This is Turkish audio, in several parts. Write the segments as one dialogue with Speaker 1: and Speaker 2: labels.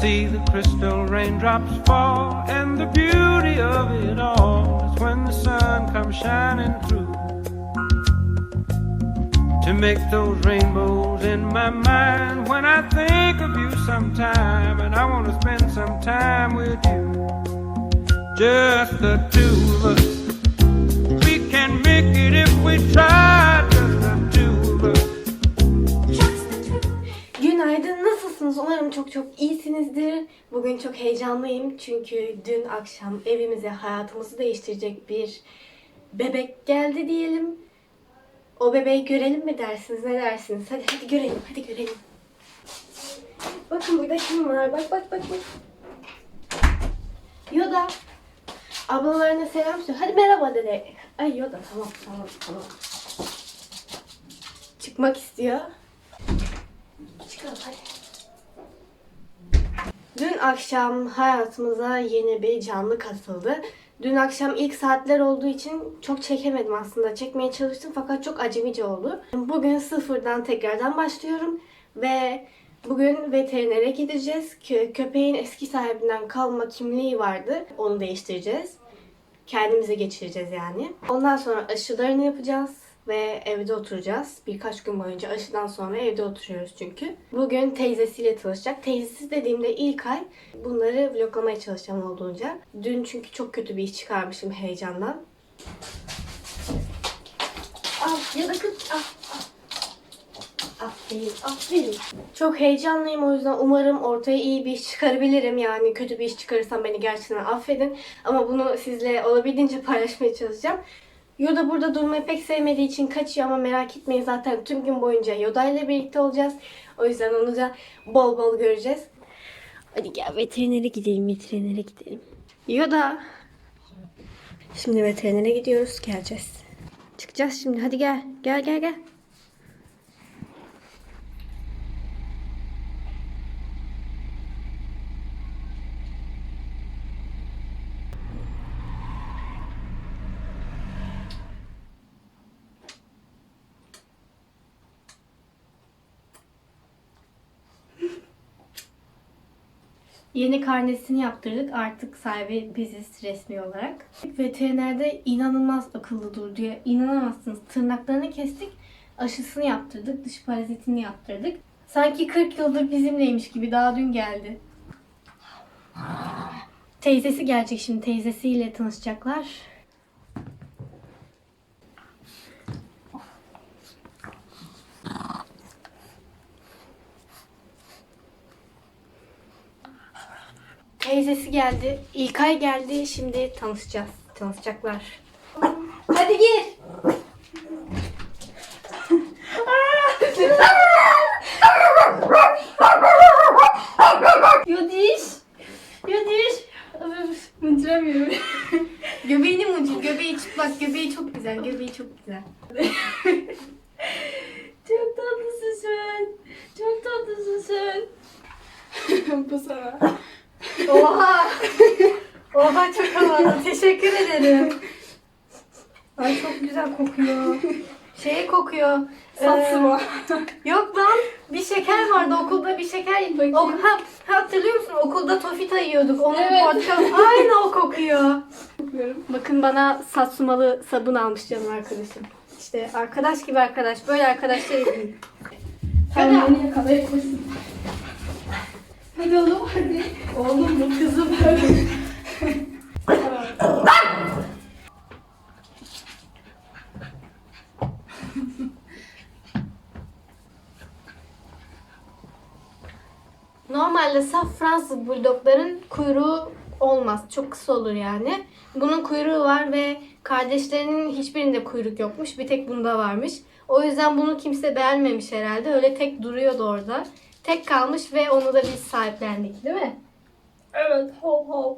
Speaker 1: see the crystal raindrops fall, and the beauty of it all is when the sun comes shining through to make those rainbows in my mind when I think of you sometime, and I want to spend some time with you, just the two of us. We can make it if we try,
Speaker 2: çok çok iyisinizdir. Bugün çok heyecanlıyım çünkü dün akşam evimize hayatımızı değiştirecek bir bebek geldi diyelim. O bebeği görelim mi dersiniz, ne dersiniz? Hadi hadi görelim, hadi görelim. Bakın burada kim var? Bak bak bak bak. Yoda. Ablalarına selam söyle. Hadi merhaba dede. Ay Yoda tamam tamam tamam. Çıkmak istiyor. Çıkalım hadi. Dün akşam hayatımıza yeni bir canlı katıldı. Dün akşam ilk saatler olduğu için çok çekemedim aslında. Çekmeye çalıştım fakat çok acemice oldu. Bugün sıfırdan tekrardan başlıyorum ve bugün veterinere gideceğiz. Kö- köpeğin eski sahibinden kalma kimliği vardı. Onu değiştireceğiz. Kendimize geçireceğiz yani. Ondan sonra aşılarını yapacağız ve evde oturacağız. Birkaç gün boyunca aşıdan sonra evde oturuyoruz çünkü. Bugün teyzesiyle tanışacak. Teyzesi dediğimde ilk ay bunları vloglamaya çalışacağım olduğunca. Dün çünkü çok kötü bir iş çıkarmışım heyecandan. Al ya da kız al. al. Aferin, aferin. Çok heyecanlıyım o yüzden umarım ortaya iyi bir iş çıkarabilirim. Yani kötü bir iş çıkarırsam beni gerçekten affedin. Ama bunu sizle olabildiğince paylaşmaya çalışacağım. Yoda burada durmayı pek sevmediği için kaçıyor ama merak etmeyin zaten tüm gün boyunca Yoda ile birlikte olacağız. O yüzden onu da bol bol göreceğiz. Hadi gel veterinere gidelim, veterinere gidelim. Yoda. Şimdi veterinere gidiyoruz, geleceğiz. Çıkacağız şimdi, hadi gel. Gel, gel, gel. Yeni karnesini yaptırdık. Artık sahibi biziz resmi olarak. Veterinerde inanılmaz akıllı durdu ya. İnanamazsınız. Tırnaklarını kestik. Aşısını yaptırdık. Dış parazitini yaptırdık. Sanki 40 yıldır bizimleymiş gibi daha dün geldi. Teyzesi gelecek şimdi. Teyzesiyle tanışacaklar. Teyzesi geldi. İlkay geldi. Şimdi tanışacağız. Tanışacaklar. Hadi gir. Yodiş. Yodiş. Mıncıramıyorum. Göbeğini mıncır. Göbeği çıplak. Göbeği çok güzel. Göbeği çok güzel. çok tatlısın sen. Çok tatlısın sen.
Speaker 3: Bu sana.
Speaker 2: Oha! Oha çok havalı. Teşekkür ederim. Ay çok güzel kokuyor. Şey kokuyor.
Speaker 3: Satsıma.
Speaker 2: Ee, yok lan. Bir şeker vardı okulda bir şeker.
Speaker 3: Bakayım.
Speaker 2: O, ha, hatırlıyor musun? Okulda tofita yiyorduk. Onun
Speaker 3: Evet.
Speaker 2: portakal. Aynı o kokuyor. Bakın bana satsumalı sabun almış canım arkadaşım. İşte arkadaş gibi arkadaş. Böyle arkadaşlar edin.
Speaker 3: Sen beni yakalayabilirsin. Hadi oğlum hadi. Oğlum bu kızım.
Speaker 2: Normalde saf Fransız buldogların kuyruğu olmaz. Çok kısa olur yani. Bunun kuyruğu var ve kardeşlerinin hiçbirinde kuyruk yokmuş. Bir tek bunda varmış. O yüzden bunu kimse beğenmemiş herhalde. Öyle tek duruyordu orada. Tek kalmış ve onu da biz sahiplendik değil mi?
Speaker 3: evet hol hol.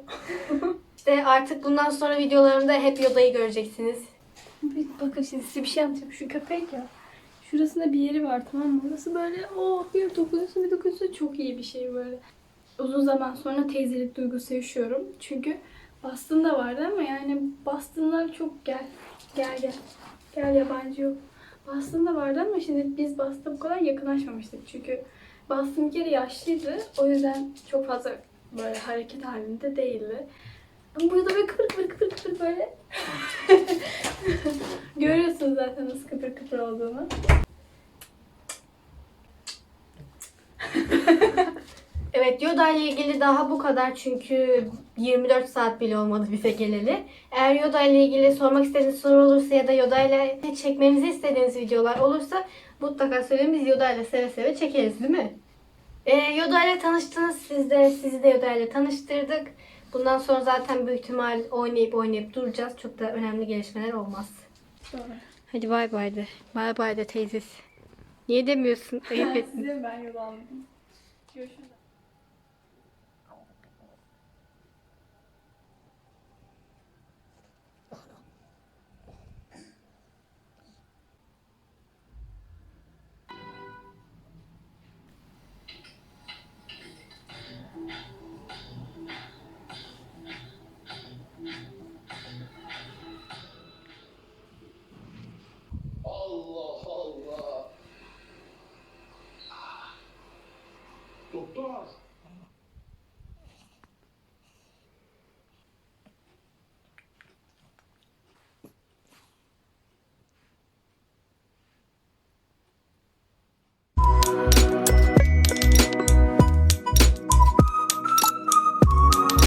Speaker 2: İşte artık bundan sonra videolarımda hep Yoda'yı göreceksiniz.
Speaker 3: Bir bakın şimdi size bir şey anlatacağım. Şu köpek ya. Şurasında bir yeri var tamam mı? Orası böyle oh bir dokunuyorsun bir dokunuyorsun çok iyi bir şey böyle. Uzun zaman sonra teyzelik duygusu yaşıyorum. Çünkü Boston da vardı ama yani Boston'lar çok gel. Gel gel. Gel yabancı yok. Boston'da vardı ama şimdi biz Boston'a bu kadar yakınlaşmamıştık. Çünkü bastığım bir kere yaşlıydı. O yüzden çok fazla böyle hareket halinde değildi. Ama burada böyle kıpır kıpır kıpır kıpır böyle. Görüyorsunuz zaten nasıl kıpır kıpır olduğunu.
Speaker 2: Evet Yoda ile ilgili daha bu kadar çünkü 24 saat bile olmadı bize geleli. Eğer Yoda ile ilgili sormak istediğiniz soru olursa ya da Yoda ile çekmemizi istediğiniz videolar olursa mutlaka söyleyin biz Yoda ile seve seve çekeriz değil mi? Ee, Yoda ile tanıştınız siz de sizi de Yoda ile tanıştırdık. Bundan sonra zaten büyük ihtimal oynayıp oynayıp duracağız. Çok da önemli gelişmeler olmaz.
Speaker 3: Doğru.
Speaker 2: Hadi bay bay de. Bay bay de teyzesi. Niye demiyorsun? Ayıp ettin.
Speaker 3: Size ben yol aldım. Görüşürüz.
Speaker 4: Хто